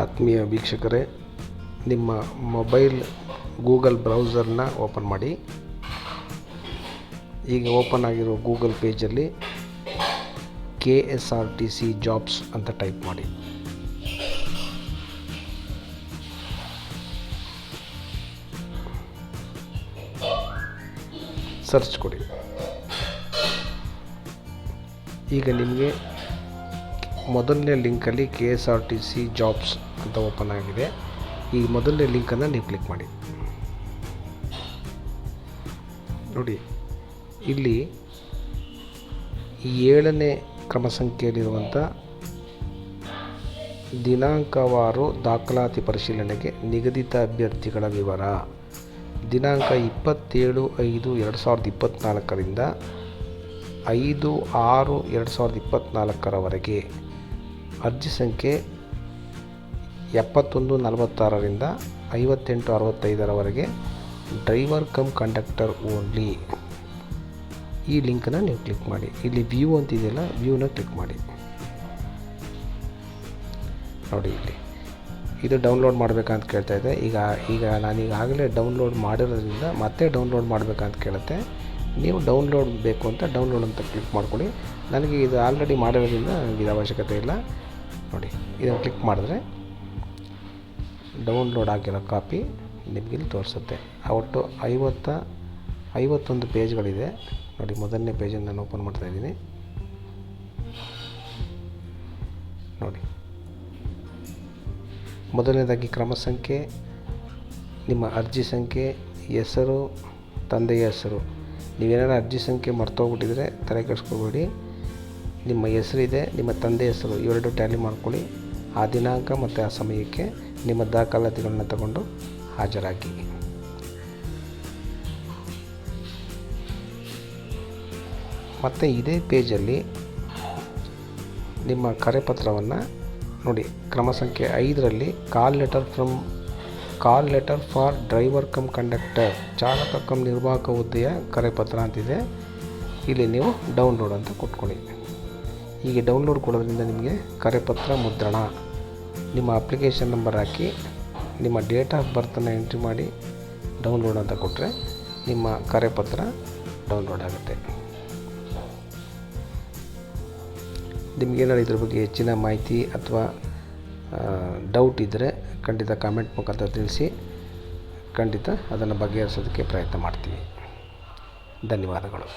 ಆತ್ಮೀಯ ವೀಕ್ಷಕರೇ, ನಿಮ್ಮ ಮೊಬೈಲ್ ಗೂಗಲ್ ಬ್ರೌಸರ್ನ ಓಪನ್ ಮಾಡಿ. ಈಗ ಓಪನ್ ಆಗಿರೋ Google ಪೇಜಲ್ಲಿ K S R T C jobs ಅಂತ ಟೈಪ್ ಮಾಡಿ. ಸರ್ಚ್ ಕೊಡಿ. ಈಗ ನಿಮಗೆ ಮೊದಲನೇ ಲಿಂಕಲ್ಲಿ K S R T C jobs ಅಂತ ಓಪನ್ ಆಗಿದೆ. ಈ ಮೊದಲನೇ ಲಿಂಕನ್ನು ನೀವು ಕ್ಲಿಕ್ ಮಾಡಿ. ನೋಡಿ, ಇಲ್ಲಿ ಏಳನೇ ಕ್ರಮ ಸಂಖ್ಯೆಯಲ್ಲಿರುವಂಥ ದಿನಾಂಕವಾರು ದಾಖಲಾತಿ ಪರಿಶೀಲನೆಗೆ ನಿಗದಿತ ಅಭ್ಯರ್ಥಿಗಳ ವಿವರ. ದಿನಾಂಕ ಇಪ್ಪತ್ತೇಳು ಐದು ಎರಡು ಸಾವಿರದ ಇಪ್ಪತ್ತ್ನಾಲ್ಕರಿಂದ ಐದು ಆರು ಎರಡು ಸಾವಿರದ ಇಪ್ಪತ್ತ್ನಾಲ್ಕರವರೆಗೆ ಅರ್ಜಿ ಸಂಖ್ಯೆ ಎಪ್ಪತ್ತೊಂದು, ನಲವತ್ತಾರರಿಂದ ಐವತ್ತೆಂಟು, ಅರವತ್ತೈದರವರೆಗೆ ಡ್ರೈವರ್ ಕಮ್ ಕಂಡಕ್ಟರ್ ಓನ್ಲಿ. ಈ ಲಿಂಕನ್ನು ನೀವು ಕ್ಲಿಕ್ ಮಾಡಿ. ಇಲ್ಲಿ ವ್ಯೂ ಅಂತಿದೆಯಲ್ಲ, ವ್ಯೂನ ಕ್ಲಿಕ್ ಮಾಡಿ. ನೋಡಿ ಇಲ್ಲಿ. ಇದು ಡೌನ್ಲೋಡ್ ಮಾಡಬೇಕಂತ ಕೇಳ್ತಾ ಇದೆ. ಈಗ ಈಗ ನಾನು ಈಗಾಗಲೇ ಡೌನ್ಲೋಡ್ ಮಾಡಿರೋದ್ರಿಂದ ಮತ್ತೆ ಡೌನ್ಲೋಡ್ ಮಾಡಬೇಕಂತ ಕೇಳುತ್ತೆ. ನೀವು ಡೌನ್ಲೋಡ್ ಬೇಕು ಅಂತ ಡೌನ್ಲೋಡ್ ಅಂತ ಕ್ಲಿಕ್ ಮಾಡ್ಕೊಳ್ಳಿ. ನನಗೆ ಇದು ಆಲ್ರೆಡಿ ಮಾಡಿರೋದ್ರಿಂದ ನನಗೆ ಇದು ಅವಶ್ಯಕತೆ ಇಲ್ಲ. ನೋಡಿ, ಇದನ್ನು ಕ್ಲಿಕ್ ಮಾಡಿದ್ರೆ ಡೌನ್ಲೋಡ್ ಆಗಿರೋ ಕಾಪಿ ನಿಮಗೆ ಇಲ್ಲಿ ತೋರಿಸುತ್ತೆ. ಒಟ್ಟು ಐವತ್ತ, ಐವತ್ತೊಂದು ಪೇಜ್ಗಳಿದೆ. ನೋಡಿ, ಮೊದಲನೇ ಪೇಜನ್ನು ನಾನು ಓಪನ್ ಮಾಡ್ತಾ ಇದ್ದೀನಿ. ನೋಡಿ, ಮೊದಲನೇದಾಗಿ ಕ್ರಮ ಸಂಖ್ಯೆ, ನಿಮ್ಮ ಅರ್ಜಿ ಸಂಖ್ಯೆ, ಹೆಸರು, ತಂದೆಯ ಹೆಸರು. ನೀವೇನಾರು ಅರ್ಜಿ ಸಂಖ್ಯೆ ಮರ್ತೋಗ್ಬಿಟ್ಟಿದ್ರೆ ತಲೆ ಕೆಡಿಸ್ಕೋಬೇಡಿ. ನಿಮ್ಮ ಹೆಸರಿದೆ, ನಿಮ್ಮ ತಂದೆ ಹೆಸರು, ಇವೆರಡು ಟ್ಯಾಲಿ ಮಾಡ್ಕೊಳ್ಳಿ. ಆ ದಿನಾಂಕ ಮತ್ತು ಆ ಸಮಯಕ್ಕೆ ನಿಮ್ಮ ದಾಖಲಾತಿಗಳನ್ನ ತಗೊಂಡು ಹಾಜರಾಗಿ. ಮತ್ತು ಇದೇ ಪೇಜಲ್ಲಿ ನಿಮ್ಮ ಕರೆಪತ್ರವನ್ನು ನೋಡಿ, ಕ್ರಮ ಸಂಖ್ಯೆ ಐದರಲ್ಲಿ call letter from call letter for driver cum conductor ಚಾಲಕ ಕಮ್ ನಿರ್ವಾಹಕ ಹುದ್ದೆಯ ಕರೆಪತ್ರ ಅಂತಿದೆ. ಇಲ್ಲಿ ನೀವು ಡೌನ್ಲೋಡ್ ಅಂತ ಕೊಟ್ಕೊಳ್ಳಿ. ಹೀಗೆ ಡೌನ್ಲೋಡ್ ಕೊಡೋದ್ರಿಂದ ನಿಮಗೆ ಕರೆಪತ್ರ ಮುದ್ರಣ. ನಿಮ್ಮ ಅಪ್ಲಿಕೇಶನ್ ನಂಬರ್ ಹಾಕಿ, ನಿಮ್ಮ ಡೇಟ್ ಆಫ್ ಬರ್ತನ್ನು ಎಂಟ್ರಿ ಮಾಡಿ ಡೌನ್ಲೋಡ್ ಅಂತ ಕೊಟ್ಟರೆ ನಿಮ್ಮ ಕರೆಪತ್ರ ಡೌನ್ಲೋಡ್ ಆಗುತ್ತೆ. ನಿಮಗೇನಾದ್ರು ಇದ್ರ ಬಗ್ಗೆ ಹೆಚ್ಚಿನ ಮಾಹಿತಿ ಅಥವಾ ಡೌಟ್ ಇದ್ದರೆ ಖಂಡಿತ ಕಾಮೆಂಟ್ ಮುಖಾಂತರ ತಿಳಿಸಿ, ಖಂಡಿತ ಅದನ್ನು ಬಗೆಹರಿಸೋದಕ್ಕೆ ಪ್ರಯತ್ನ ಮಾಡ್ತೀವಿ. ಧನ್ಯವಾದಗಳು.